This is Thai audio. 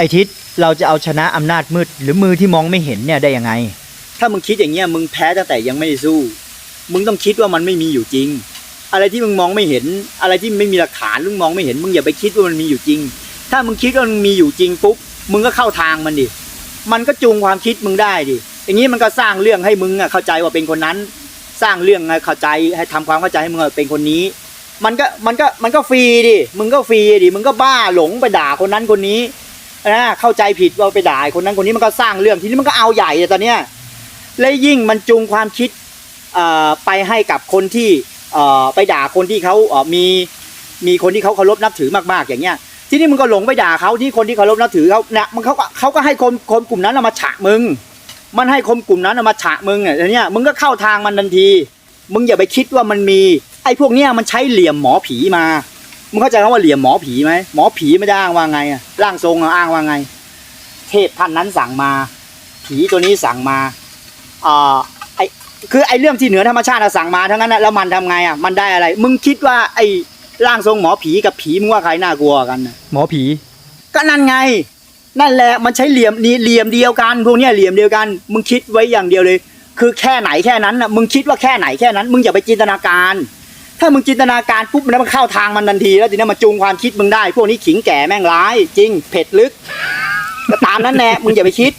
ไอทิศเราจะเอาชนะอำนาจมืด หรือมือที่มองไม่เห็นเนี่ยได้ยังไง ถ้ามึงคิดอย่างเงี้ยมึงแพ้ตั้งแต่ยังไม่ได้สู้ มึงต้องคิดว่ามันไม่มีอยู่จริง อะไรที่มึงมองไม่เห็น อะไรที่ไม่มีหลักฐานมึงมองไม่เห็น มึงอย่าไปคิดว่ามันมีอยู่จริง ถ้ามึงคิดว่ามันมีอยู่จริงปุ๊บมึงก็เข้าทางมันดิ มันก็จูงความคิดมึงได้ดิ อย่างนี้มันก็สร้างเรื่องให้มึงอะเข้าใจว่าเป็นคนนั้น สร้างเรื่องให้เข้าใจให้ทำความเข้าใจให้มึงเป็นคนนี้ มันก็มันก็มันก็ฟรีดิ มึงก็ฟรีดิ มึงก็บ้าหลงไปด่าคนนั้นคนนี้ นะเข้าใจผิดว่าไปด่าคนนั้นคนนี้มันก็สร้างเรื่องทีนี้มันก็เอาใหญ่ตอนเนี้ยและยิ่งมันจูงความคิดไปให้กับคนที่ไปด่าคนที่เขามีมีคนที่เขาเคารพนับถือมากๆอย่างเงี้ยที่นี่มึงก็หลงไปด่าเขาที่คนที่เคารพนับถือเขาเนี่ยมันเขาก็เขาก็ให้คนคนกลุ่มนั้นเอามาฉะมึง มันให้คนกลุ่มนั้นเอามาฉะมึงอะเนี่ยมึงก็เข้าทางมันทันที มึงอย่าไปคิดว่ามันมี ไอ้พวกเนี้ยมันใช้เหลี่ยมหมอผีมา มึงเข้าใจคำว่าเหลี่ยมหมอผีไหมหมอผีไม่ได้อ้างว่าไงอะร่างทรงอะอ้างว่าไง เทพท่านนั้นสั่งมา ผีตัวนี้สั่งมาอ่าไอคือไอเรื่องที่เหนือธรรมชาติอะสั่งมาทั้งนั้นนะแล้วมันทำไงอะมันได้อะไร มึงคิดว่าไอร่างทรงหมอผีกับผีมึงว่าใครน่ากลัวกันน่ะหมอผี ก็นั่นไง นั่นแหละมันใช้เหลี่ยมนี้เหลี่ยมเดียวกันพวกเนี้ยเหลี่ยมเดียวกัน มึงคิดไว้อย่างเดียวเลย คือแค่ไหนแค่นั้นนะมึงคิดว่าแค่ไหนแค่นั้น มึงอย่าไปจินตนาการ ถ้ามึงจินตนาการปุ๊บมันมันเข้าทางมันทันที แล้วทีนี้มันจูงความคิดมึงได้ พวกนี้ขิงแก่แม่งร้าย จริง เผ็ดลึกก็ตามนั้นแหละมึงอย่าไปคิด